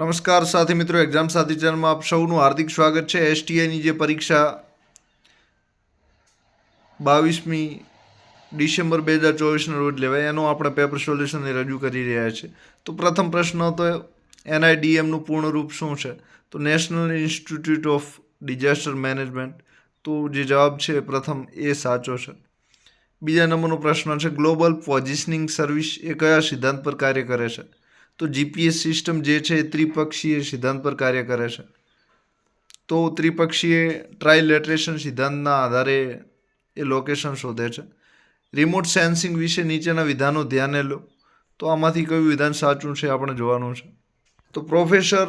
નમસ્કાર સાથી મિત્રો એક્ઝામ સાથી ચેનલમાં આપ સૌનું હાર્દિક સ્વાગત છે. એસટીઆઈની જે પરીક્ષા બાવીસમી ડિસેમ્બર બે હજાર ચોવીસના રોજ લેવાય એનું આપણે પેપર સોલ્યુશન રજૂ કરી રહ્યા છીએ તો પ્રથમ પ્રશ્ન હતો એનઆઈડીએમનું પૂર્ણ રૂપ શું છે? તો national institute of disaster management તો જે જવાબ છે, પ્રથમ એ સાચો છે. બીજા નંબરનો પ્રશ્ન છે ગ્લોબલ પોઝિશનિંગ સર્વિસ એ કયા સિદ્ધાંત પર કાર્ય કરે છે? તો જીપીએસ સિસ્ટમ જે છે એ ત્રિપક્ષીય સિદ્ધાંત પર કાર્ય કરે છે. તો ત્રિપક્ષીય ટ્રાયલેટરેશન સિદ્ધાંતના આધારે એ લોકેશન શોધે છે. રિમોટ સેન્સિંગ વિશે નીચેના વિધાનો ધ્યાને લો. તો આમાંથી કયું વિધાન સાચું છે આપણે જોવાનું છે. તો પ્રોફેસર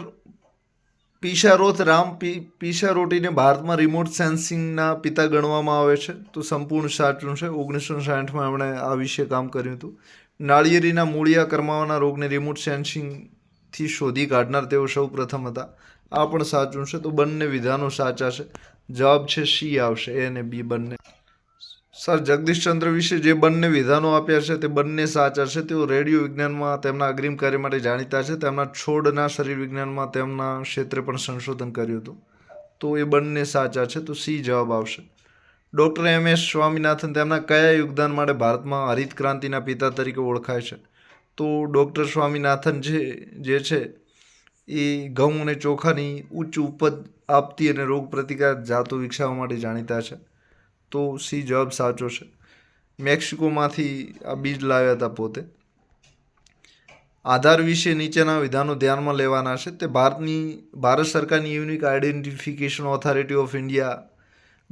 પીશારોથ રામ પી, પીશારોટીને ભારતમાં રિમોટ સેન્સિંગના પિતા ગણવામાં આવે છે. તો સંપૂર્ણ સાચું છે. ઓગણીસો સાઠમાં એમણે આ વિશે કામ કર્યું હતું. નાળિયેરીના મૂળિયા કરમાવાના રોગને રિમોટ સેન્સિંગથી શોધી કાઢનાર તેઓ સૌ પ્રથમ હતા. આ પણ સાચું છે. તો બંને વિધાનો સાચા છે. જવાબ છે સી આવશે. એ અને બી બંને. સર, જગદીશચંદ્ર વિશે જે બંને વિધાનો આપ્યા છે તે બંને સાચા છે. તેઓ રેડિયો વિજ્ઞાનમાં તેમના અગ્રિમ કાર્ય માટે જાણીતા છે. તેમના છોડના શરીર વિજ્ઞાનમાં તેમના ક્ષેત્રે પણ સંશોધન કર્યું હતું. તો એ બંને સાચા છે. તો સી જવાબ આવશે. ડૉક્ટર એમ એસ સ્વામિનાથન તેમના કયા યોગદાન માટે ભારતમાં હરિત ક્રાંતિના પિતા તરીકે ઓળખાય છે? તો ડૉક્ટર સ્વામિનાથન છે જે છે, એ ઘઉં અને ચોખાની ઉચ્ચ ઉપજ આપતી અને રોગ પ્રતિકાર જાતો વિકસાવવા માટે જાણીતા છે. તો સી જવાબ સાચો છે. મેક્સિકોમાંથી આ બીજ લાવ્યા હતા પોતે. આધાર વિશે નીચેના વિધાનો ધ્યાનમાં લેવાના છે. તે ભારતની, ભારત સરકારની unique identification authority of India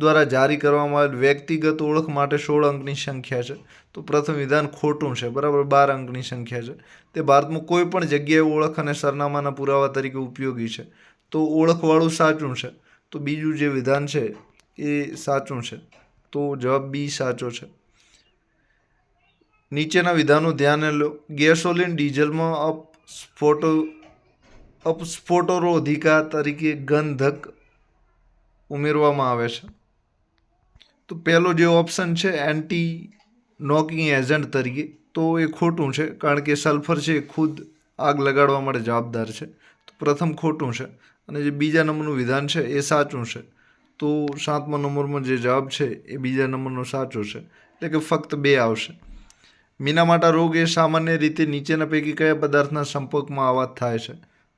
દ્વારા જારી કરવામાં આવેલ વ્યક્તિગત ઓળખ માટે સોળ અંકની સંખ્યા છે. તો પ્રથમ વિધાન ખોટું છે. બરાબર? બાર અંકની સંખ્યા છે. તે ભારતમાં કોઈ પણ જગ્યાએ ઓળખ અને સરનામાના પુરાવા તરીકે ઉપયોગી છે. તો ઓળખવાળું સાચું છે. તો બીજું જે વિધાન છે એ સાચું છે. તો જવાબ બી સાચો છે. નીચેના વિધાનો ધ્યાને લો. ગેસોલિન ડીઝલમાં અપ સ્ફોટો અપસ્ફોટરોધિકા તરીકે ગંધક ઉમેરવામાં આવે છે. તો પહેલો જે ઓપ્શન છે એન્ટી નોકિંગ એજન્ટ તરીકે, તો એ ખોટું છે, કારણ કે સલ્ફર છે એ ખુદ આગ લગાડવા માટે જવાબદાર છે. તો પ્રથમ ખોટું છે. અને જે બીજા નંબરનું વિધાન છે એ સાચું છે. તો સાતમા નંબરમાં જે જવાબ છે એ બીજા નંબરનો સાચો છે. એટલે કે ફક્ત બે આવશે. મીનામાટા રોગ એ સામાન્ય રીતે નીચેના પૈકી કયા પદાર્થના સંપર્કમાં આવા થાય છે?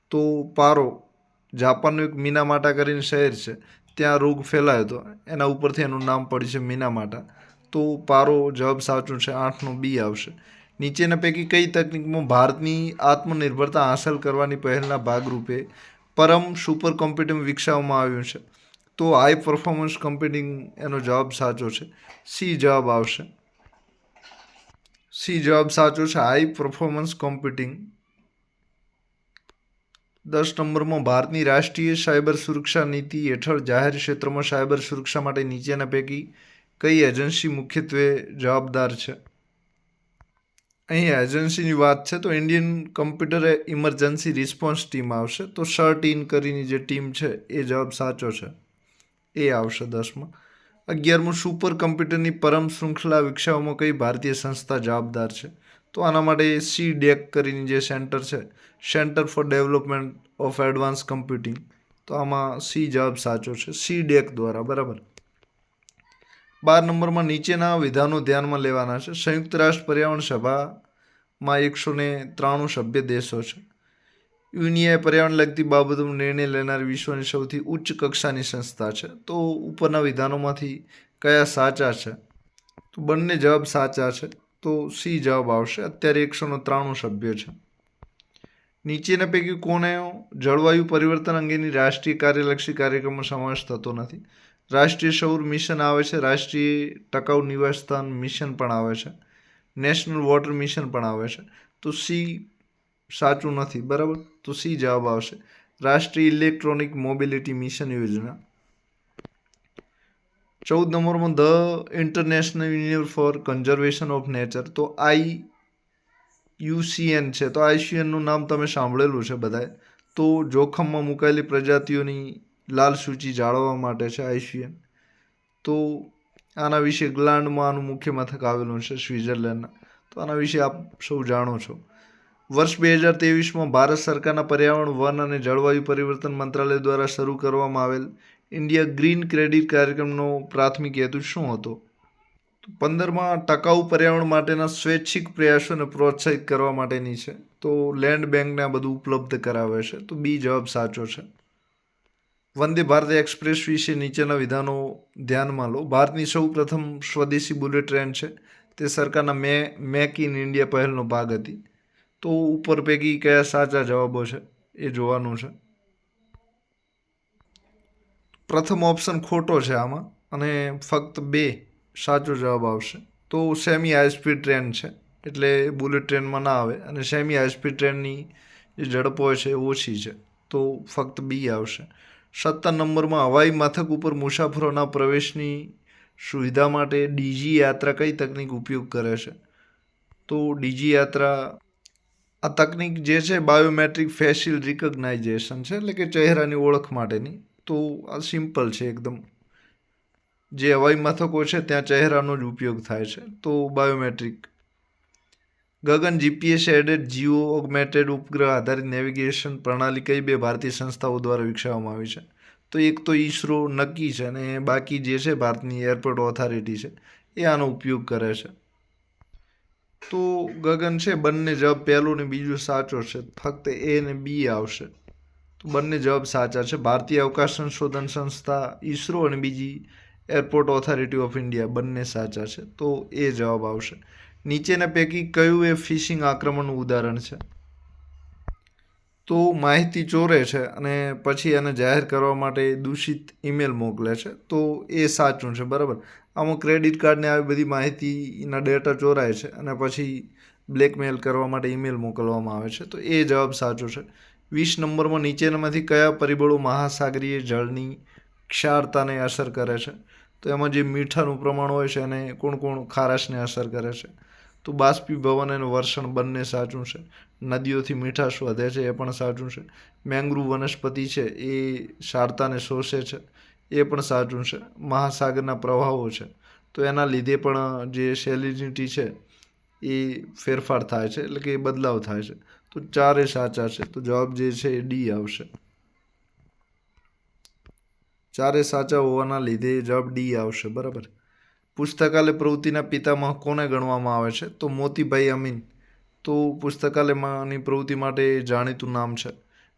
તો પારો, જાપાનનું એક મીનામાટા કરીને શહેર છે. ત્યાં રોગ ફેલાયો હતો. એના ઉપરથી એનું નામ પડ્યું છે મીનામાટા તો પારો જવાબ સાચું છે આઠનો બી આવશે. નીચેના પૈકી કઈ તકનિકમાં ભારતની આત્મનિર્ભરતા હાંસલ કરવાની પહેલના ભાગરૂપે પરમ સુપર કોમ્પ્યુટિંગ વિકસાવવામાં આવ્યું છે? તો હાઈ પરફોર્મન્સ કમ્પ્યુટિંગ એનો જવાબ સાચો છે. સી જવાબ આવશે. સી જવાબ સાચો છે, હાઈ પરફોર્મન્સ કોમ્પ્યુટિંગ. દસ નંબરમાં ભારતની રાષ્ટ્રીય સાયબર સુરક્ષા નીતિ હેઠળ જાહેર ક્ષેત્રમાં સાયબર સુરક્ષા માટે નીચેના પૈકી કઈ એજન્સી મુખ્યત્વે જવાબદાર છે? અહીં એજન્સીની વાત છે તો Indian computer emergency response team આવશે. તો શર્ટ ઇન કરીને જે ટીમ છે એ જવાબ સાચો છે. એ આવશે દસમાં. અગિયારમું સુપર કમ્પ્યુટરની પરમ શૃંખલા વિકસાવવામાં કઈ ભારતીય સંસ્થા જવાબદાર છે? તો આના માટે સી ડેક કરીને જે સેન્ટર છે, centre for development of advance computing. તો આમાં સી જવાબ સાચો છે સી ડેક દ્વારા, બરાબર? બાર નંબરમાં નીચેના વિધાનો ધ્યાનમાં લેવાના છે. સંયુક્ત રાષ્ટ્ર પર્યાવરણ સભામાં એકસો ને ત્રાણું સભ્ય દેશો છે. યુનિયાએ પર્યાવરણ લગતી બાબતોનો નિર્ણય લેનાર વિશ્વની સૌથી ઉચ્ચ કક્ષાની સંસ્થા છે. તો ઉપરના વિધાનોમાંથી કયા સાચા છે? તો બંને જવાબ સાચા છે. તો સી જવાબ આવશે. અત્યારે એકસો ત્રાણું સભ્યો છે. નીચેના પૈકી કોને જળવાયુ પરિવર્તન અંગેની રાષ્ટ્રીય કાર્યલક્ષી કાર્યક્રમમાં સમાવેશ થતો નથી. રાષ્ટ્રીય સૌર મિશન આવે છે. રાષ્ટ્રીય ટકાઉ નિવાસસ્થાન મિશન પણ આવે છે. નેશનલ વોટર મિશન પણ આવે છે. તો સી સાચું નથી, બરાબર? તો સી જવાબ આવશે. રાષ્ટ્રીય ઇલેક્ટ્રોનિક મોબિલિટી મિશન યોજના. ચૌદ નંબરમાં the international union for conservation of nature. તો આઈ યુસીએન છે. તો આઈસીએનનું નામ તમે સાંભળેલું છે બધાએ. તો જોખમમાં મુકાયેલી પ્રજાતિઓની લાલ સૂચિ જાળવવા માટે છે આઈસીએન તો આના વિશે ગ્લાન્ડમાં આનું મુખ્ય મથક આવેલું છે સ્વિટ્ઝરલેન્ડના. તો આના વિશે આપ સૌ જાણો છો. વર્ષ બે હજાર તેવીસમાં ભારત સરકારના પર્યાવરણ, વન અને જળવાયુ પરિવર્તન મંત્રાલય દ્વારા શરૂ કરવામાં આવેલ ઇન્ડિયા ગ્રીન ક્રેડિટ કાર્યક્રમનો પ્રાથમિક હેતુ શું હતો? પંદરમાં ટકાઉ પર્યાવરણ માટેના સ્વૈચ્છિક પ્રયાસોને પ્રોત્સાહિત કરવા માટેની છે. તો લેન્ડ બેંકને આ બધું ઉપલબ્ધ કરાવે છે. તો બી જવાબ સાચો છે. વંદે ભારત એક્સપ્રેસ વિશે નીચેના વિધાનો ધ્યાનમાં લો. ભારતની સૌ પ્રથમ સ્વદેશી બુલેટ ટ્રેન છે. તે સરકારના મે, મેક ઇન ઇન્ડિયા પહેલનો ભાગ હતી. તો ઉપર પૈકી કયા સાચા જવાબો છે એ જોવાનું છે. પ્રથમ ઓપ્શન ખોટો છે આમાં અને ફક્ત બે સાચો જવાબ આવશે. તો સેમી હાઈ ટ્રેન છે, એટલે બુલેટ ટ્રેનમાં ના આવે અને સેમી હાઈ ટ્રેનની જે ઝડપ હોય છે ઓછી છે, તો ફક્ત બી આવશે. સત્તર નંબરમાં હવાઈ મથક ઉપર મુસાફરોના પ્રવેશની સુવિધા માટે ડીજી યાત્રા કઈ તકનિક ઉપયોગ કરે છે? તો ડીજી યાત્રા, આ તકનિક જે છે બાયોમેટ્રિક ફેશિયલ રિકગ્નાઇઝેશન છે, એટલે કે ચહેરાની ઓળખ માટેની. તો આ સિમ્પલ છે એકદમ. જે હવાઈ મથકો છે, ત્યાં ચહેરાનો જ ઉપયોગ થાય છે. તો biometric Gagan GPS aided geo augmented ઉપગ્રહ આધારિત નેવિગેશન પ્રણાલી કઈ બે ભારતીય સંસ્થાઓ દ્વારા વિકસાવવામાં આવી છે? તો એક તો ઈસરો નક્કી છે અને બાકી જે છે ભારતની એરપોર્ટ ઓથોરિટી છે, એ આનો ઉપયોગ કરે છે. તો ગગન છે, બંને જવાબ પહેલો ને બીજો સાચો છે. ફક્ત એ ને બી આવશે. બંને જવાબ સાચા છે. ભારતીય અવકાશ સંશોધન સંસ્થા, ઈસરો અને બીજી એરપોર્ટ ઓથોરિટી ઓફ ઇન્ડિયા બંને સાચા છે. તો એ જવાબ આવશે. નીચેના પૈકી કયું એ ફિશિંગ આક્રમણનું ઉદાહરણ છે? તો માહિતી ચોરે છે અને પછી એને જાહેર કરવા માટે દૂષિત ઈમેલ મોકલે છે. તો એ સાચું છે, બરાબર? આમાં ક્રેડિટ કાર્ડને આવી બધી માહિતીના ડેટા ચોરાય છે અને પછી બ્લેકમેલ કરવા માટે ઈમેલ મોકલવામાં આવે છે. તો એ જવાબ સાચો છે. વીસ નંબરમાં નીચેનામાંથી કયા પરિબળો મહાસાગરીય જળની ક્ષારતાને અસર કરે છે? તો એમાં જે મીઠાનું પ્રમાણ હોય છે એને કોણ કોણ ખારાશને અસર કરે છે? તો બાષ્પીભવન અને વર્ષણ બંને સાચું છે. નદીઓથી મીઠાશ વધે છે, એ પણ સાચું છે. મેંગ્રુવ વનસ્પતિ છે, એ ક્ષારતાને શોષે છે, એ પણ સાચું છે. મહાસાગરના પ્રવાહો છે. તો એના લીધે પણ જે સેલિનિટી છે એ ફેરફાર થાય છે, એટલે કે એ બદલાવ થાય છે. તો ચારે સાચા છે, તો જવાબ જે છે એ ડી આવશે. ચારે સાચા હોવાના લીધે જવાબ ડી આવશે, બરાબર? પુસ્તકાલય પ્રવૃત્તિના પિતામાં કોને ગણવામાં આવે છે? તો મોતીભાઈ અમીન. તો પુસ્તકાલયમાંની પ્રવૃત્તિ માટે જાણીતું નામ છે.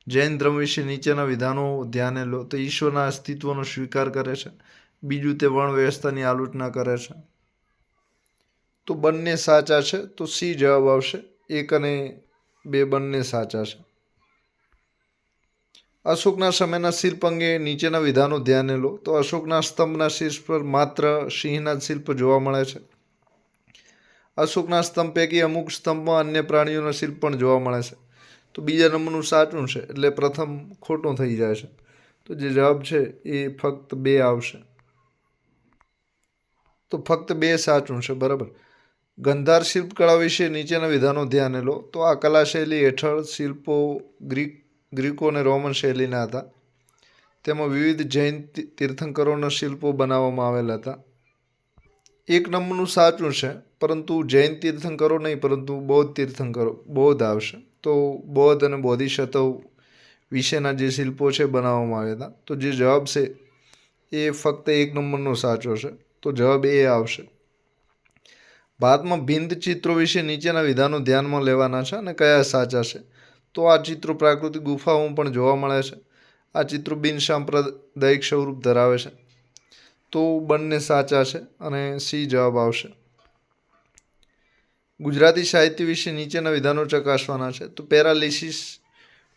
જૈન ધર્મ વિશે નીચેના વિધાનો ધ્યાને લો, તો ઈશ્વરના અસ્તિત્વનો સ્વીકાર કરે છે. બીજું તે વણ વ્યવસ્થાની આલોચના કરે છે. તો બંને સાચા છે, તો સી જવાબ આવશે. એક અને બે બંને સાચા છે. અશોકના સમયના શિલ્પ અંગે નીચેના વિધાનો ધ્યાને લો. તો અશોકના સ્તંભના શીર્ષ પર માત્ર સિંહના શિલ્પ જોવા મળે છે. અશોકના સ્તંભ પૈકી અમુક સ્તંભમાં અન્ય પ્રાણીઓના શિલ્પ પણ જોવા મળે છે. તો બીજા નંબરનું સાચું છે, એટલે પ્રથમ ખોટું થઈ જાય છે. તો જે જવાબ છે એ ફક્ત બે આવશે. તો ફક્ત બે સાચું છે, બરાબર? ગંધાર શિલ્પકળા વિશે નીચેના વિધાનો ધ્યાને લો. તો આ કલા શૈલી હેઠળ શિલ્પો ગ્રીક, ગ્રીકો અને રોમન શૈલીના હતા. તેમાં વિવિધ જૈન તીર્થંકરોના શિલ્પો બનાવવામાં આવેલા હતા. એક નંબરનું સાચું છે, પરંતુ જૈન તીર્થંકરો નહીં, પરંતુ બૌદ્ધ તીર્થંકરો, બૌદ્ધ આવશે. તો બૌદ્ધ અને બૌદ્ધિશતવ વિશેના જે શિલ્પો છે બનાવવામાં આવ્યા હતા. તો જે જવાબ છે એ ફક્ત એક નંબરનો સાચો છે. તો જવાબ એ આવશે. ભારતમાં ભિન્દ ચિત્રો વિશે નીચેના વિધાનો ધ્યાનમાં લેવાના છે અને કયા સાચા છે? તો આ ચિત્રો પ્રાકૃતિક ગુફાઓમાં પણ જોવા મળે છે. આ ચિત્રો બિન સાંપ્રદાયિક સ્વરૂપ ધરાવે છે. તો બંને સાચા છે અને સી જવાબ આવશે. ગુજરાતી સાહિત્ય વિશે નીચેના વિધાનો ચકાસવાના છે. તો પેરાલિસિસ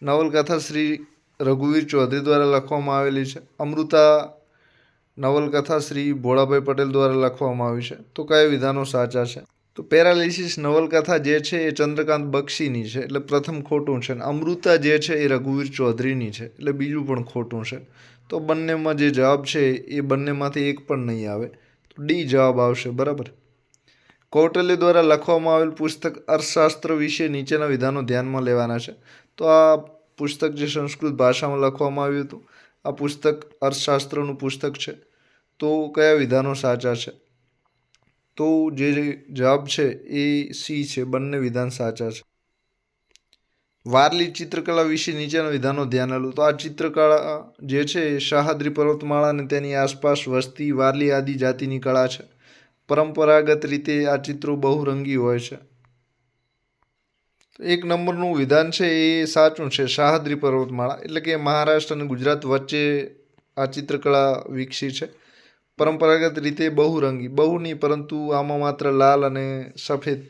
નવલકથા શ્રી રઘુવીર ચૌધરી દ્વારા લખવામાં આવેલી છે. અમૃતા નવલકથા શ્રી ભોળાભાઈ પટેલ દ્વારા લખવામાં આવી છે. તો કયા વિધાનો સાચા છે? તો પેરાલિસિસ નવલકથા જે છે એ ચંદ્રકાંત બક્ષીની છે, એટલે પ્રથમ ખોટું છે. અને અમૃતા જે છે એ રઘુવીર ચૌધરીની છે, એટલે બીજું પણ ખોટું છે. તો બંનેમાં જે જવાબ છે એ બંનેમાંથી એક પણ નહીં આવે. તો ડી જવાબ આવશે, બરાબર? કૌટલ્ય દ્વારા લખવામાં આવેલ પુસ્તક અર્થશાસ્ત્ર વિશે નીચેના વિધાનો ધ્યાનમાં લેવાના છે. તો આ પુસ્તક જે સંસ્કૃત ભાષામાં લખવામાં આવ્યું હતું, આ પુસ્તક અર્થશાસ્ત્રનું પુસ્તક છે. તો કયા વિધાનો સાચા છે? તો જે જવાબ છે એ સી છે, બંને વિધાન સાચા છે. વારલી ચિત્રકલા વિશે નીચેના વિધાનો ધ્યાન લો. તો આ ચિત્રકળા જે છે એ સહ્યાદ્રી પર્વતમાળા અને તેની આસપાસ વસતી વારલી આદિ જાતિની કળા છે. પરંપરાગત રીતે આ ચિત્રો બહુરંગી હોય છે. એક નંબરનું વિધાન છે એ સાચું છે, શાહદ્રી પર્વતમાળા. એટલે કે મહારાષ્ટ્ર અને ગુજરાત વચ્ચે આ ચિત્રકળા વિકસી છે. પરંપરાગત રીતે બહુરંગી, બહુ નહીં, પરંતુ આમાં માત્ર લાલ અને સફેદ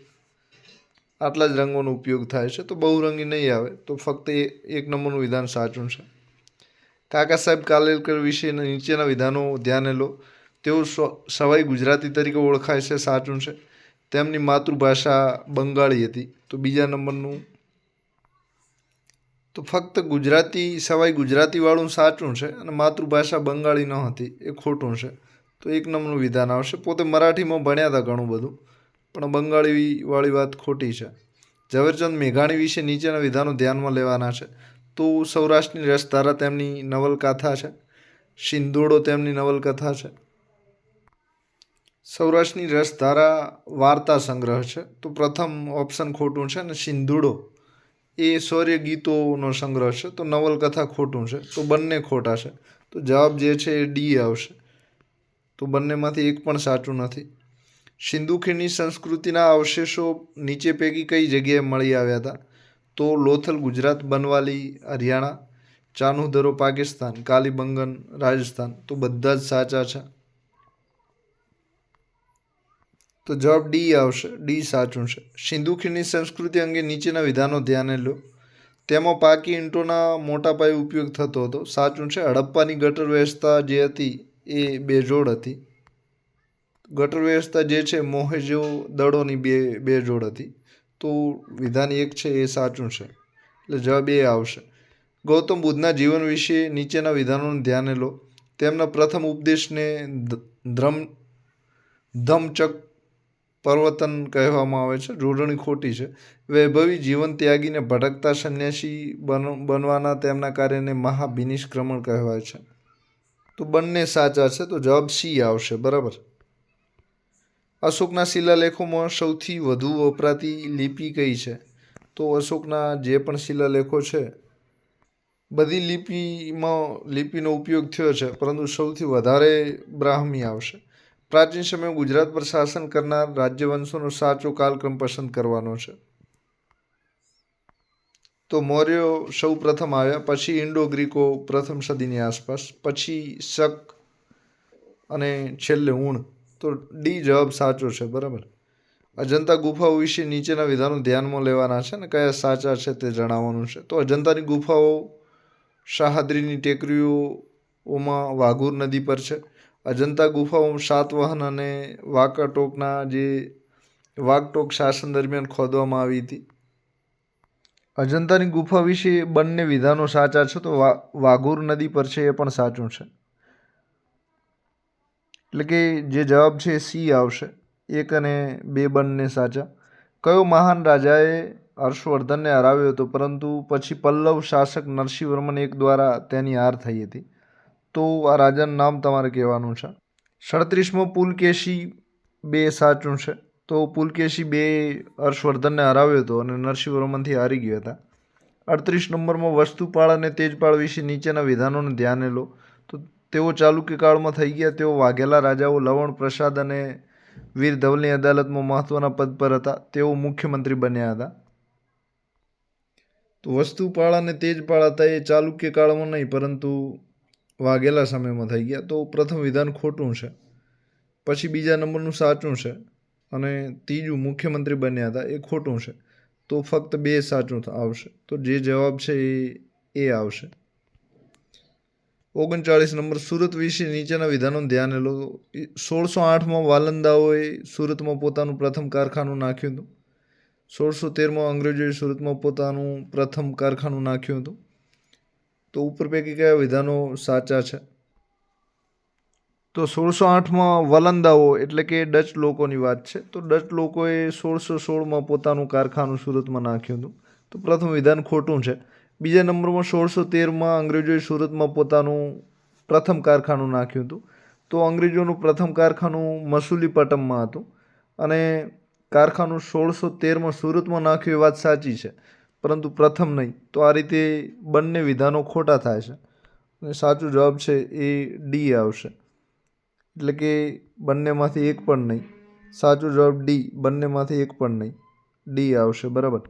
આટલા જ રંગોનો ઉપયોગ થાય છે. તો બહુરંગી નહીં આવે, તો ફક્ત એક નંબરનું વિધાન સાચું છે. કાકા સાહેબ કાલેલકર વિશે નીચેના વિધાનો ધ્યાને લો. તેઓ સવાઈ ગુજરાતી તરીકે ઓળખાય છે, સાચું છે. તેમની માતૃભાષા બંગાળી હતી. તો બીજા નંબરનું? તો ફક્ત ગુજરાતી, સવાઈ ગુજરાતીવાળું સાચું છે અને માતૃભાષા બંગાળી ન હતી, એ ખોટું છે. તો એક નંબરનું વિધાન આવશે. પોતે મરાઠીમાં ભણ્યા હતા ઘણું બધું, પણ બંગાળીવાળી વાત ખોટી છે. ઝવેરચંદ મેઘાણી વિશે નીચેના વિધાનો ધ્યાનમાં લેવાના છે. તો સૌરાષ્ટ્રની રસધારા તેમની નવલકથા છે. સિંધોડો તેમની નવલકથા છે. સૌરાષ્ટ્રની રસધારા વાર્તા સંગ્રહ છે. તો પ્રથમ ઓપ્શન ખોટું છે અને સિંધુડો એ શૌર્ય ગીતોનો સંગ્રહ છે. તો નવલકથા ખોટું છે. તો બંને ખોટા છે. તો જવાબ જે છે એ ડી આવશે. તો બંનેમાંથી એક પણ સાચું નથી. સિંધુ ખીણની સંસ્કૃતિના અવશેષો નીચે પૈકી કઈ જગ્યાએ મળી આવ્યા હતા? તો લોથલ, ગુજરાત, બનવાલી, હરિયાણા, ચાનુધરો, પાકિસ્તાન, કાલીબંગન, રાજસ્થાન, તો બધા જ સાચા છે. તો જવાબ ડી આવશે, ડી સાચું છે. સિંધુ ખીણની સંસ્કૃતિ અંગે નીચેના વિધાનો ધ્યાને લો. તેમાં પાકી ઈંટોના મોટા પાયે ઉપયોગ થતો હતો. સાચું છે, હડપ્પાની ગટર વ્યવસ્થા જે હતી એ બેજોડ હતી. ગટર વ્યવસ્થા જે છે મોહેજો દળોની બે બેજોડ હતી. તો વિધાન એક છે, એ સાચું છે. એટલે જવાબ એ આવશે. ગૌતમ બુદ્ધના જીવન વિશે નીચેના વિધાનોને ધ્યાને લો. તેમના પ્રથમ ઉપદેશને ધ્રમ, ધમચક પર્વતન કહેવામાં આવે છે. જોડણી ખોટી છે. વૈભવી જીવન ત્યાગીને ભટકતા સંન્યાસી બન, બનવાના તેમના કાર્યને મહાભિનિષ્ક્રમણ કહેવાય છે. તો બંને સાચા છે, તો જવાબ સી આવશે, બરાબર? અશોકના શિલાલેખોમાં સૌથી વધુ વપરાતી લિપિ કઈ છે? તો અશોકના જે પણ શિલાલેખો છે, બધી લિપિમાં લિપિનો ઉપયોગ થયો છે, પરંતુ સૌથી વધારે બ્રાહ્મી આવશે. પ્રાચીન સમયે ગુજરાત પર શાસન કરનાર રાજ્યવંશોનો સાચો કાલક્રમ પસંદ કરવાનો છે. તો મૌર્યો સૌ પ્રથમ આવ્યા, પછી ઇન્ડો ગ્રીકો પ્રથમ સદીની આસપાસ, પછી શક અને છેલ્લે ઊણ તો ડી જવાબ સાચો છે, બરાબર? અજંતા ગુફાઓ વિશે નીચેના વિધાનો ધ્યાનમાં લેવાના છે ને કયા સાચા છે તે જણાવવાનું છે. તો અજંતાની ગુફાઓ શાહદ્રીની ટેકરીઓમાં વાઘુર નદી પર છે. અજંતા ગુફાઓ સાતવાહન અને વાકાટોકના જે વાઘટોક શાસન દરમિયાન ખોદવામાં આવી હતી. અજંતાની ગુફા વિશે બંને વિધાનો સાચા છે, તો વાઘુર નદી પર છે એ પણ સાચું છે. એટલે કે જે જવાબ છે એ સી આવશે. એક અને બે બંને સાચા. કયો મહાન રાજાએ હર્ષવર્ધનને હરાવ્યો હતો? પરંતુ પછી પલ્લવ શાસક નરસિંહવર્મન એક દ્વારા તેની હાર થઈ હતી. તો આ રાજાનું નામ તમારે કહેવાનું છે. સડત્રીસમો પુલકેશી બે સાચું છે. તો પુલકેશી બે હર્ષવર્ધનને હરાવ્યો હતો અને નરસિંહવર્મનથી હારી ગયા હતા. અડત્રીસ નંબરમાં વસ્તુપાળ અને તેજપાળ વિશે નીચેના વિધાનોને ધ્યાને લો. તો તેઓ ચાલુક્ય કાળમાં થઈ ગયા તેઓ વાઘેલા રાજાઓ, લવણ પ્રસાદ અને વીર ધવલની અદાલતમાં મહત્વના પદ પર હતા. તેઓ મુખ્યમંત્રી બન્યા હતા. તો વસ્તુપાળ અને તેજપાળ હતા એ ચાલુક્ય કાળમાં નહીં, પરંતુ વાઘેલા સમયમાં થઈ ગયા. તો પ્રથમ વિધાન ખોટું છે. પછી બીજા નંબરનું સાચું છે. અને ત્રીજું મુખ્યમંત્રી બન્યા હતા, એ ખોટું છે. તો ફક્ત બે સાચું આવશે. તો જે જવાબ છે એ એ આવશે. ઓગણચાળીસ નંબર સુરત વિશે નીચેના વિધાનો ધ્યાને લો. સોળસો આઠમાં વાલંદાઓએ સુરતમાં પોતાનું પ્રથમ કારખાનું નાખ્યું હતું. સોળસો તેરમાં અંગ્રેજોએ સુરતમાં પોતાનું પ્રથમ કારખાનું નાખ્યું હતું. તો ઉપર પૈકી કયા વિધાનો સાચા છે? તો સોળસો આઠમાં વલંદાઓ, એટલે કે ડચ લોકોની વાત છે, તો ડચ લોકોએ સોળસો સોળમાં પોતાનું કારખાનું સુરતમાં નાખ્યું હતું. તો પ્રથમ વિધાન ખોટું છે. બીજા નંબરમાં સોળસો તેરમાં અંગ્રેજોએ સુરતમાં પોતાનું પ્રથમ કારખાનું નાખ્યું હતું. તો અંગ્રેજોનું પ્રથમ કારખાનું મસૂલીપટ્ટમમાં હતું અને કારખાનું સોળસો તેરમાં સુરતમાં નાખ્યું એ વાત સાચી છે, પરંતુ પ્રથમ નહીં. તો આ રીતે બંને વિધાનો ખોટા થાય છે. અને સાચો જવાબ છે એ ડી આવશે. એટલે કે બંનેમાંથી એક પણ નહીં. સાચો જવાબ ડી બંનેમાંથી એક પણ નહીં. ડી આવશે, બરાબર.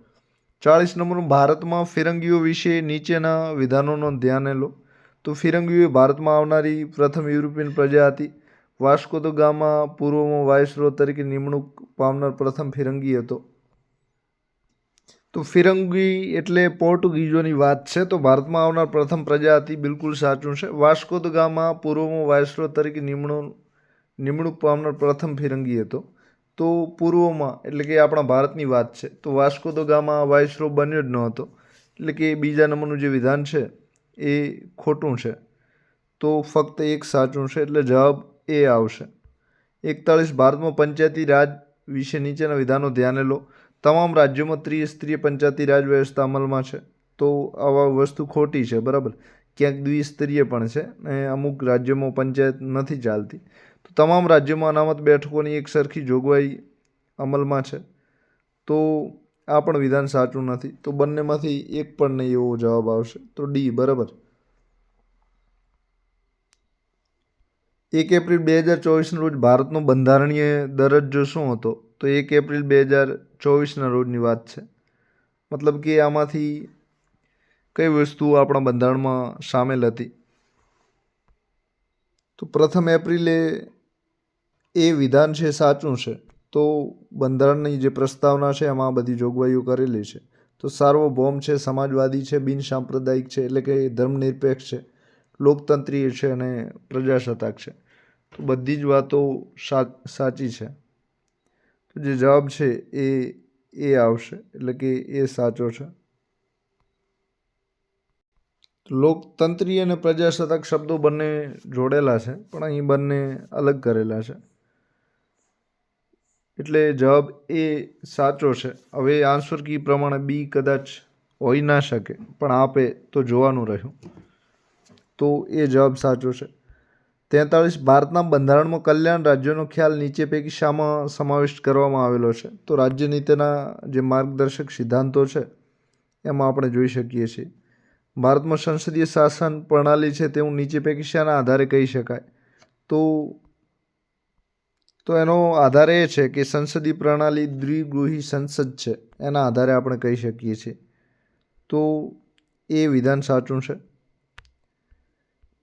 ચાળીસ નંબરનું, ભારતમાં ફિરંગીઓ વિશે નીચેના વિધાનોનો ધ્યાને લો. તો ફિરંગીઓ ભારતમાં આવનારી પ્રથમ યુરોપિયન પ્રજા હતી. વાસ્કો તો ગામા પૂર્વમાં વાયસરો તરીકે નિમણૂક પામનાર પ્રથમ ફિરંગી હતો. તો ફિરંગી એટલે પોર્ટુગીઝોની વાત છે. તો ભારતમાં આવનાર પ્રથમ પ્રજા હતી બિલકુલ સાચું છે. વાસ્કો દ ગામા પૂર્વમાં વાયસરો તરીકે નિમણૂક નિમણૂક પામનાર પ્રથમ ફિરંગી હતો. તો પૂર્વમાં, એટલે કે આપણા ભારતની વાત છે, તો વાસ્કો દ ગામા વાયસરો બન્યો જ ન હતો. એટલે કે બીજા નંબરનું જે વિધાન છે, એ ખોટું છે. તો ફક્ત એક સાચું છે, એટલે જવાબ એ આવશે. એકતાળીસ, ભારતમાં પંચાયતી રાજ વિશે નીચેના વિધાનો ધ્યાને લો. તમામ રાજ્યોમાં ત્રિસ્તરીય પંચાયતી રાજ વ્યવસ્થા અમલમાં છે. તો આવા વસ્તુ ખોટી છે, બરાબર? ક્યાંક દ્વિસ્તરીય પણ છે અને અમુક રાજ્યોમાં પંચાયત નથી ચાલતી. તો તમામ રાજ્યોમાં અનામત બેઠકોની એક સરખી જોગવાઈ અમલમાં છે. તો આ પણ વિધાન સાચું નથી. તો બંનેમાંથી એક પણ નહીં એવો જવાબ આવશે. તો ડી બરાબર? એક એપ્રિલ બે હજાર ચોવીસના રોજ ભારતનો બંધારણીય દરજ્જો શું હતો? તો એક એપ્રિલ બે હજાર ચોવીસના રોજની વાત છે. મતલબ કે આમાંથી કઈ વસ્તુ આપણા બંધારણમાં સામેલ હતી? તો પ્રથમ એપ્રિલે એ વિધાન છે સાચું છે. તો બંધારણની જે પ્રસ્તાવના છે એમાં બધી જોગવાઈઓ કરેલી છે. તો સાર્વભૌમ છે, સમાજવાદી છે, બિન સાંપ્રદાયિક છે, એટલે કે ધર્મનિરપેક્ષ છે, લોકતંત્રીય છે અને પ્રજાસત્તાક છે. તો બધી જ વાતો સાચી છે. જે જવાબ છે એ એ આવશે. એટલે કે એ સાચો છે. લોકતંત્રી અને પ્રજાસત્તાક શબ્દો બંને જોડેલા છે, પણ અહીં બંને અલગ કરેલા છે. એટલે જવાબ એ સાચો છે. હવે આન્સર કી પ્રમાણે બી કદાચ હોઈ ના શકે, પણ આપે તો જોવાનું રહ્યું. તો એ જવાબ સાચો છે. તેતાળીસ ભારતના બંધારણમાં કલ્યાણ રાજ્યોનો ખ્યાલ નીચે પૈકી શામાં સમાવિષ્ટ કરવામાં આવેલો છે. તો રાજ્ય નીતિના જે માર્ગદર્શક સિદ્ધાંતો છે, એમાં આપણે જોઈ શકીએ છીએ. ભારતમાં સંસદીય શાસન પ્રણાલી છે તેવું નીચે પૈકી શાના આધારે કહી શકાય. તો તો એનો આધાર એ છે કે સંસદીય પ્રણાલી દ્વિગૃહી સંસદ છે, એના આધારે આપણે કહી શકીએ છીએ. તો એ વિધાન સાચું છે?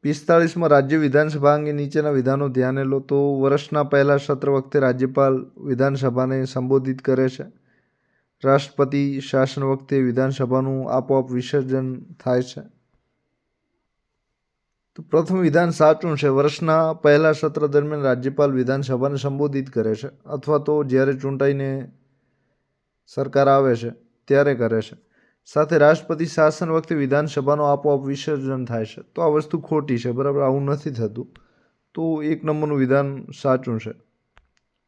પિસ્તાળીસમાં રાજ્ય વિધાનસભા અંગે નીચેના વિધાનો ધ્યાને લો તો વર્ષના પહેલા સત્ર વખતે રાજ્યપાલ વિધાનસભાને સંબોધિત કરે છે. રાષ્ટ્રપતિ શાસન વખતે વિધાનસભાનું આપોઆપ વિસર્જન થાય છે. તો પ્રથમ વિધાન સાચું છે. વર્ષના પહેલા સત્ર દરમિયાન રાજ્યપાલ વિધાનસભાને સંબોધિત કરે છે અથવા તો જ્યારે ચૂંટાઈને સરકાર આવે છે, ત્યારે કરે છે. સાથે રાષ્ટ્રપતિ શાસન વખતે વિધાનસભાનો આપોઆપ વિસર્જન થાય છે. તો આ વસ્તુ ખોટી છે, બરાબર? આવું નથી થતું. તો એક નંબરનું વિધાન સાચું છે.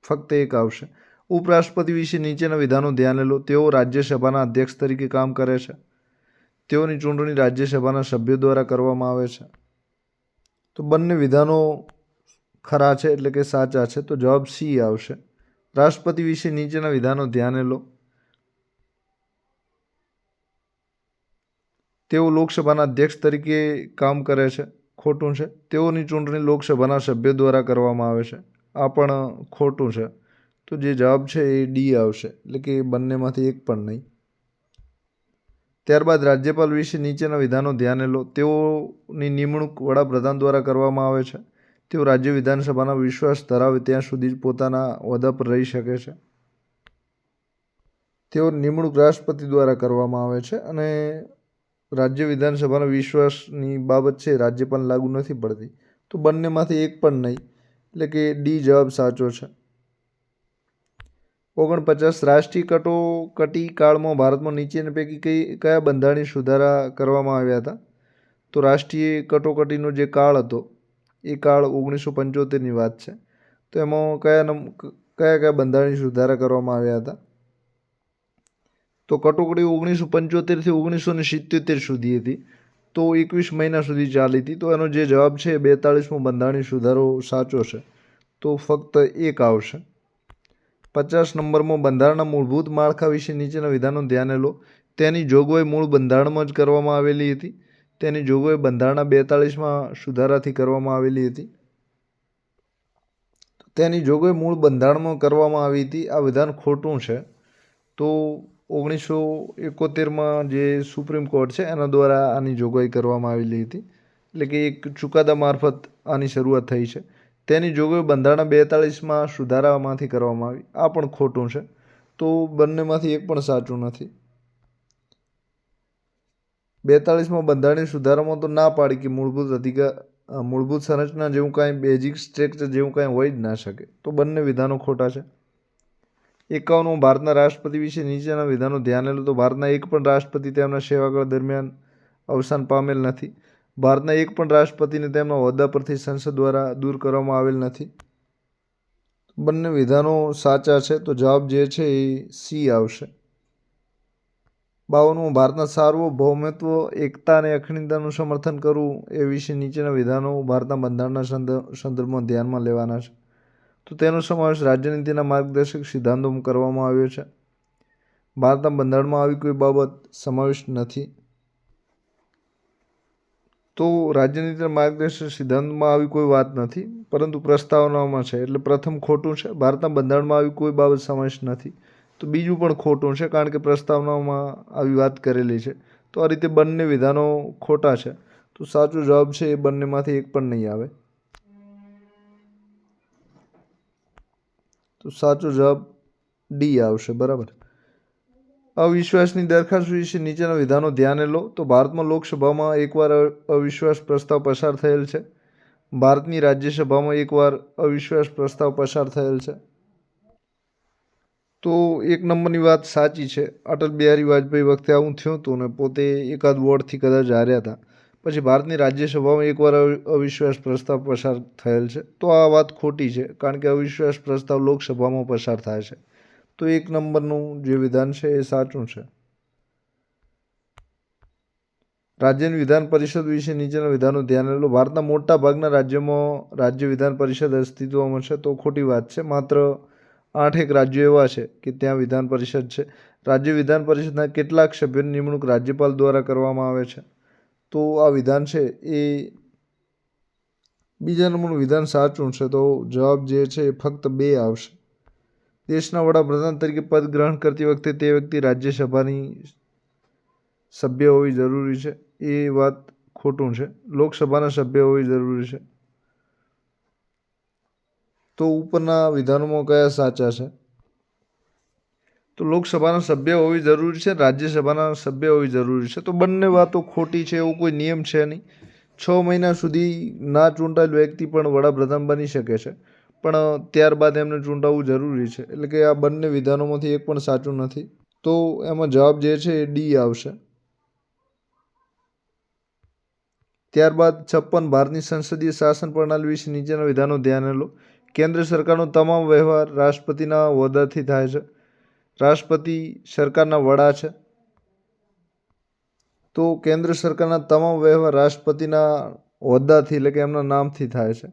ફક્ત એક આવશે. ઉપરાષ્ટ્રપતિ વિશે નીચેના વિધાનો ધ્યાને લો. તેઓ રાજ્યસભાના અધ્યક્ષ તરીકે કામ કરે છે. તેઓની ચૂંટણી રાજ્યસભાના સભ્યો દ્વારા કરવામાં આવે છે. તો બંને વિધાનો ખરા છે એટલે કે સાચા છે. તો જવાબ સી આવશે. રાષ્ટ્રપતિ વિશે નીચેના વિધાનો ધ્યાને લો. તેઓ લોકસભાના અધ્યક્ષ તરીકે કામ કરે છે, ખોટું છે. તેઓની ચૂંટણી લોકસભાના સભ્યો દ્વારા કરવામાં આવે છે. આ પણ ખોટું છે. તો જે જવાબ છે એ ડી આવશે. એટલે કે બંનેમાંથી એક પણ નહીં. ત્યારબાદ રાજ્યપાલ વિશે નીચેના વિધાનો ધ્યાને લો. તેઓની નિમણૂક વડાપ્રધાન દ્વારા કરવામાં આવે છે. તેઓ રાજ્ય વિધાનસભાના વિશ્વાસ ધરાવે ત્યાં સુધી પોતાના હોદ્દા પર રહી શકે છે. તેઓ નિમણૂક રાષ્ટ્રપતિ દ્વારા કરવામાં આવે છે અને રાજ્ય વિધાનસભાના વિશ્વાસની બાબત છે, રાજ્ય પણ લાગુ નથી પડતી. તો બંનેમાંથી એક પણ નહીં. એટલે કે ડી જવાબ સાચો છે. ઓગણપચાસ રાષ્ટ્રીય કટોકટી કાળમાં ભારતમાં નીચેના પૈકી કઈ, કયા બંધારણીય સુધારા કરવામાં આવ્યા હતા? તો રાષ્ટ્રીય કટોકટીનો જે કાળ હતો, એ કાળ ઓગણીસો પંચોતેરની વાત છે. તો એમાં કયા કયા કયા બંધારણીય સુધારા કરવામાં આવ્યા હતા? તો કટોકડી ઓગણીસો પંચોતેરથી ઓગણીસો ને સિત્યોતેર સુધી હતી. તો એકવીસ મહિના સુધી ચાલી હતી. તો એનો જે જવાબ છે એ બેતાળીસમો બંધારણીય સુધારો સાચો છે. તો ફક્ત એક આવશે. પચાસ નંબરમાં બંધારણના મૂળભૂત માળખા વિશે નીચેના વિધાનો ધ્યાને લો. તેની જોગવાઈ મૂળ બંધારણમાં જ કરવામાં આવેલી હતી. તેની જોગવાઈ બંધારણના બેતાળીસમાં સુધારાથી કરવામાં આવેલી હતી. તેની જોગવાઈ મૂળ બંધારણમાં કરવામાં આવી હતી. આ વિધાન ખોટું છે. તો ઓગણીસો એકોતેરમાં જે સુપ્રીમ કોર્ટ છે, એના દ્વારા આની જોગવાઈ કરવામાં આવેલી હતી. એટલે કે એક ચુકાદા મારફત આની શરૂઆત થઈ છે. તેની જોગવાઈ બંધારણ બેતાળીસમાં સુધારામાંથી કરવામાં આવી. આ પણ ખોટું છે. તો બંનેમાંથી એક પણ સાચું નથી. બેતાળીસમાં બંધારણીય સુધારામાં તો ના પાડી કે મૂળભૂત અધિકાર મૂળભૂત સંરચના જેવું કાંઈ બેઝિક સ્ટ્રક્ચર જેવું કાંઈ હોય જ ના શકે. તો બંને વિધાનો ખોટા છે. એકાવનમાં ભારતના રાષ્ટ્રપતિ વિશે નીચેના વિધાનો ધ્યાને લો તો ભારતના એક પણ રાષ્ટ્રપતિ તેમના સેવાકાળ દરમિયાન અવસાન પામેલ નથી. ભારતના એક પણ રાષ્ટ્રપતિને તેમના હોદ્દા પરથી સંસદ દ્વારા દૂર કરવામાં આવેલ નથી. બંને વિધાનો સાચા છે તો જવાબ જે છે એ સી આવશે. બાવનમાં ભારતના સાર્વભૌમત્વ, એકતા અને અખંડિતતાનું સમર્થન કરવું એ વિશે નીચેના વિધાનો ભારતના બંધારણના સંદર્ભમાં ધ્યાનમાં લેવાના છે. તો તેનો સમાવેશ રાજ્યનીતિના માર્ગદર્શક સિદ્ધાંતોમાં કરવામાં આવ્યો છે. ભારતના બંધારણમાં આવી કોઈ બાબત સમાવિષ્ટ નથી. તો રાજ્યનીતિના માર્ગદર્શક સિદ્ધાંતમાં આવી કોઈ વાત નથી, પરંતુ પ્રસ્તાવનામાં છે. એટલે પ્રથમ ખોટું છે. ભારતના બંધારણમાં આવી કોઈ બાબત સમાવિષ્ટ નથી. તો બીજું પણ ખોટું છે, કારણ કે પ્રસ્તાવનામાં આવી વાત કરેલી છે. તો આ રીતે બંને વિધાનો ખોટા છે. તો સાચો જવાબ છે, એ બંનેમાંથી એક પણ નહીં આવે. તો સાચો જવાબ ડી આવશે, બરાબર. અવિશ્વાસની દરખાસ્ત વિશે નીચેના વિધાનો ધ્યાને લો. તો ભારતમાં લોકસભામાં એકવાર અવિશ્વાસ પ્રસ્તાવ પસાર થયેલ છે. ભારતની રાજ્યસભામાં એકવાર અવિશ્વાસ પ્રસ્તાવ પસાર થયેલ છે. તો એક નંબરની વાત સાચી છે. અટલ બિહારી વાજપેયી વખતે આવું થયું હતું ને પોતે એકાદ વોર્ડથી કદાચ હાર્યા હતા. પછી ભારતની રાજ્યસભામાં એકવાર અવિશ્વાસ પ્રસ્તાવ પસાર થયેલ છે. તો આ વાત ખોટી છે, કારણ કે અવિશ્વાસ પ્રસ્તાવ લોકસભામાં પસાર થાય છે. તો એક નંબરનું જે વિધાન છે એ સાચું છે. રાજ્યની વિધાન પરિષદ વિશે નીચેના વિધાનો ધ્યાને લો. ભારતના મોટા ભાગના રાજ્યોમાં રાજ્ય વિધાન પરિષદ અસ્તિત્વમાં છે તો ખોટી વાત છે. માત્ર આઠેક રાજ્યો એવા છે કે ત્યાં વિધાન પરિષદ છે. રાજ્ય વિધાન પરિષદના કેટલાક સભ્યોની નિમણૂક રાજ્યપાલ દ્વારા કરવામાં આવે છે. તો આ વિધાન છે એ બીજા નંબરનું વિધાન સાચું છે. તો જવાબ જે છે એ ફક્ત બે આવશે. દેશના વડાપ્રધાન તરીકે પદ ગ્રહણ કરતી વખતે તે વ્યક્તિ રાજ્યસભાની સભ્ય હોવી જરૂરી છે. એ વાત ખોટું છે. લોકસભાના સભ્ય હોવી જરૂરી છે. તો ઉપરના વિધાનોમાં કયા સાચા છે? તો લોકસભાના સભ્ય હોવી જરૂરી છે, રાજ્યસભાના સભ્ય હોવી જરૂરી છે. તો બંને વાતો ખોટી છે, એવો કોઈ નિયમ છે નહીં. છ મહિના સુધી ના ચૂંટાયેલ વ્યક્તિ પણ વડાપ્રધાન બની શકે છે. પણ ત્યારબાદ એમને ચૂંટાવવું જરૂરી છે. એટલે કે આ બંને વિધાનોમાંથી એક પણ સાચું નથી. તો એમાં જવાબ જે છે એ ડી આવશે. ત્યારબાદ છપ્પન ભારતની સંસદીય શાસન પ્રણાલી વિશે નીચેના વિધાનો ધ્યાને લો. કેન્દ્ર સરકારનો તમામ વ્યવહાર રાષ્ટ્રપતિના હોદ્દાથી થાય છે. રાષ્ટ્રપતિ સરકારના વડા છે. તો કેન્દ્ર સરકારના તમામ વ્યવહાર રાષ્ટ્રપતિના હોદ્દાથી એટલે કે એમના નામથી થાય છે.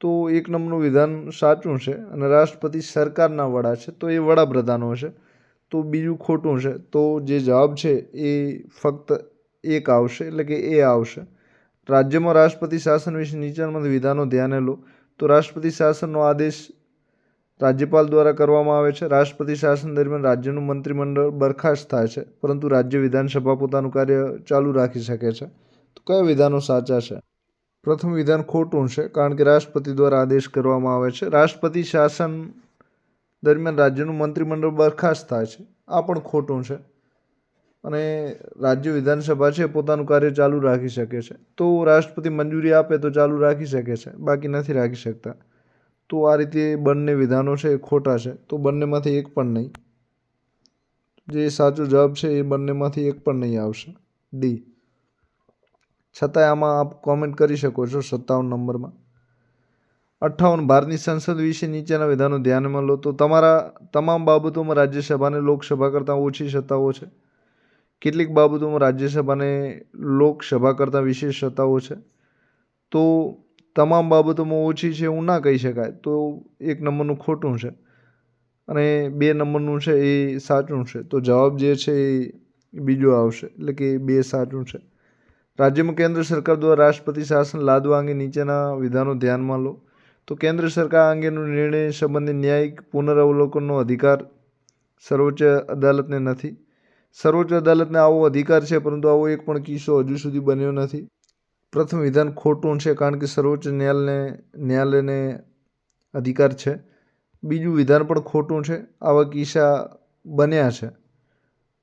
તો એક નંબરનું વિધાન સાચું છે અને રાષ્ટ્રપતિ સરકારના વડા છે, તો એ વડાપ્રધાનો છે. તો બીજું ખોટું છે, તો જે જવાબ છે એ ફક્ત એક આવશે, એટલે કે એ આવશે. રાજ્યમાં રાષ્ટ્રપતિ શાસન વિશે નીચેનામાંથી વિધાનો ધ્યાને લો. તો રાષ્ટ્રપતિ શાસનનો આદેશ રાજ્યપાલ દ્વારા કરવામાં આવે છે. રાષ્ટ્રપતિ શાસન દરમિયાન રાજ્યનું મંત્રીમંડળ બરખાસ્ત થાય છે, પરંતુ રાજ્ય વિધાનસભા પોતાનું કાર્ય ચાલુ રાખી શકે છે. તો કયા વિધાનો સાચા છે? પ્રથમ વિધાન ખોટું છે, કારણ કે રાષ્ટ્રપતિ દ્વારા આદેશ કરવામાં આવે છે. રાષ્ટ્રપતિ શાસન દરમિયાન રાજ્યનું મંત્રીમંડળ બરખાસ્ત થાય છે. આ પણ ખોટું છે. અને રાજ્ય વિધાનસભા છે પોતાનું કાર્ય ચાલુ રાખી શકે છે. તો રાષ્ટ્રપતિ મંજૂરી આપે તો ચાલુ રાખી શકે છે, બાકી નથી રાખી શકતા. તો આ રીતે બંને વિધાનો છે, એ ખોટા છે. તો બંનેમાંથી એક પણ નહીં. જે સાચો જવાબ છે, એ બંનેમાંથી એક પણ નહીં આવશે. ડી છતાંય આમાં આપ કોમેન્ટ કરી શકો છો સત્તાવન નંબરમાં. અઠ્ઠાવન ભારતની સંસદ વિશે નીચેના વિધાનો ધ્યાનમાં લો તો તમારા તમામ બાબતોમાં રાજ્યસભાને લોકસભા કરતાં ઓછી સત્તાઓ છે. કેટલીક બાબતોમાં રાજ્યસભાને લોકસભા કરતાં વિશેષ સત્તાઓ છે. તો તમામ બાબતોમાં ઓછી છે એવું ના કહી શકાય. તો એક નંબરનું ખોટું છે અને બે નંબરનું છે એ સાચું છે. તો જવાબ જે છે એ બીજો આવશે. એટલે કે બે સાચું છે. રાજ્યમાં કેન્દ્ર સરકાર દ્વારા રાષ્ટ્રપતિ શાસન લાદવા અંગે નીચેના વિધાનો ધ્યાનમાં લો. તો કેન્દ્ર સરકાર અંગેનો નિર્ણય સંબંધિત ન્યાયિક પુનરાવલોકનનો અધિકાર સર્વોચ્ચ અદાલતને નથી. સર્વોચ્ચ અદાલતને આવો અધિકાર છે, પરંતુ આવો એક પણ કિસ્સો હજુ સુધી બન્યો નથી. પ્રથમ વિધાન ખોટું છે કારણ કે સર્વોચ્ચ ન્યાયાલયને ન્યાયાલયને અધિકાર છે. બીજું વિધાન પણ ખોટું છે. આવા કિસ્સા બન્યા છે.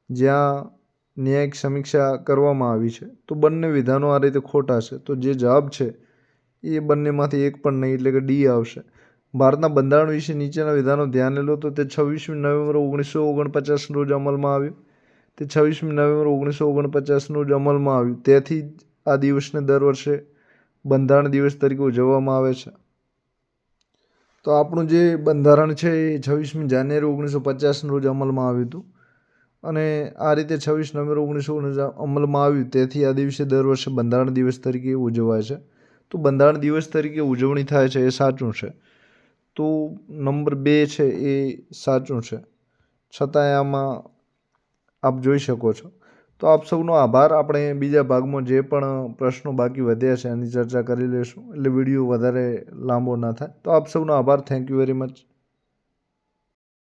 જ્યાં ન્યાયિક સમીક્ષા કરવામાં આવી છે. તો બંને વિધાનો આ રીતે ખોટા છે. તો જે જવાબ છે એ બંનેમાંથી એક પણ નહીં, એટલે કે ડી આવશે. ભારતના બંધારણ વિશે નીચેના વિધાનો ધ્યાને લો તો તે છવ્વીસમી નવેમ્બર ઓગણીસો ઓગણપચાસનું જ અમલમાં આવ્યું. તે છવ્વીસમી નવેમ્બર ઓગણીસો ઓગણપચાસનું જ અમલમાં આવ્યું. તેથી જ આ દિવસને દર વર્ષે બંધારણ દિવસ તરીકે ઉજવવામાં આવે છે. તો આપણું જે બંધારણ છે એ છવ્વીસમી જાન્યુઆરી ઓગણીસો પચાસના રોજ અમલમાં આવ્યું હતું. અને આ રીતે છવ્વીસ નવેમ્બર ઓગણીસો અમલમાં આવ્યું, તેથી આ દિવસે દર વર્ષે બંધારણ દિવસ તરીકે ઉજવાય છે. તો બંધારણ દિવસ તરીકે ઉજવણી થાય છે એ સાચું છે. તો નંબર બે છે એ સાચું છે. છતાંય આમાં આપ જોઈ શકો છો. તો આપ સૌનો આભાર. આપણે બીજા ભાગમાં જે પણ પ્રશ્નો બાકી વધ્યા છે એની ચર્ચા કરી લઈશું એટલે વીડિયો વધારે લાંબો ના થાય. તો આપ સૌનો આભાર. Thank you very much